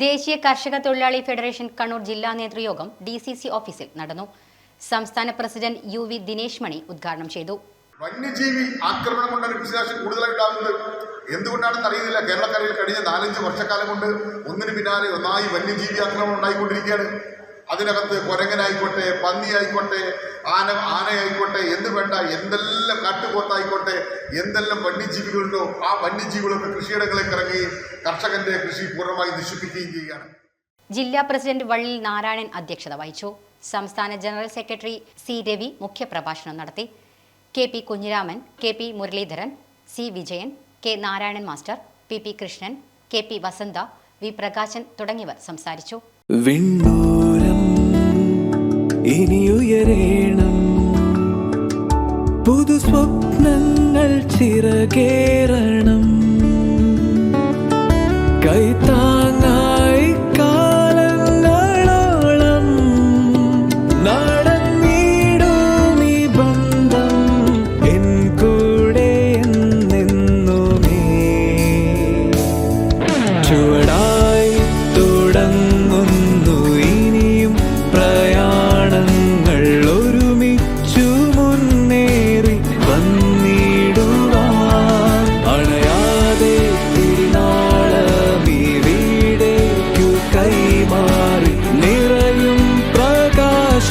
ദേശീയ കർഷക തൊഴിലാളി ഫെഡറേഷൻ കണ്ണൂർ ജില്ലാ നേതൃയോഗം ഡി സി സി ഓഫീസിൽ നടന്നു. സംസ്ഥാന president U V Dinesh Mani ഉദ്ഘാടനം ചെയ്തു. വന്യജീവി ആക്രമണം കൊണ്ടാണ് കൃഷിനാശം കൂടുതലായിട്ടുണ്ടാകുന്നത് എന്തുകൊണ്ടാണെന്ന് അറിയുന്നില്ല. കേരളക്കരയിൽ കഴിഞ്ഞ നാലഞ്ച് വർഷക്കാലം കൊണ്ട് ഒന്നിന് പിന്നാലെ ഒന്നായി വന്യജീവി ആക്രമണം ഉണ്ടായിക്കൊണ്ടിരിക്കുകയാണ്. അതിനകത്ത് കുരങ്ങനായിക്കോട്ടെ പന്നിയായിക്കോട്ടെ ആന ആനയായിക്കോട്ടെ എന്ത് വേണ്ട എന്തെല്ലാം കാട്ടുപോത്തായിക്കോട്ടെ എന്തെല്ലാം വന്യജീവികളുണ്ടോ ആ വന്യജീവികളൊക്കെ കൃഷിയിടങ്ങളിലേക്ക് ഇറങ്ങുകയും കർഷകന്റെ കൃഷി പൂർണമായി നശിപ്പിക്കുകയും ചെയ്യുകയാണ്. ജില്ലാ പ്രസിഡന്റ് വള്ളി നാരായണൻ അധ്യക്ഷത വഹിച്ചു. സംസ്ഥാന ജനറൽ സെക്രട്ടറി സി രവി മുഖ്യപ്രഭാഷണം നടത്തി. K P Kunhiraman K P Muraleedharan C Vijayan K Narayanan master P P Krishnan K P Vasantha V Prakashan തുടങ്ങിയവർ സംസാരിച്ചു. പുതു സ്വപ്നങ്ങൾ ചിറകേറണം. കൈത്താങ്ങായി കാലങ്ങളോളം നടന്നിടും ഈ ബന്ധം എൻ കൂടെ എന്നെന്നുമേ ചുവടായി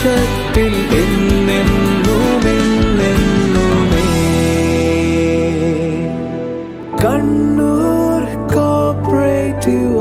வெளிச்சத்தில் എന്നെന്നും എന്നെന്നുമേ കണ്ണൂർ കോപ്പറേറ്റീവ്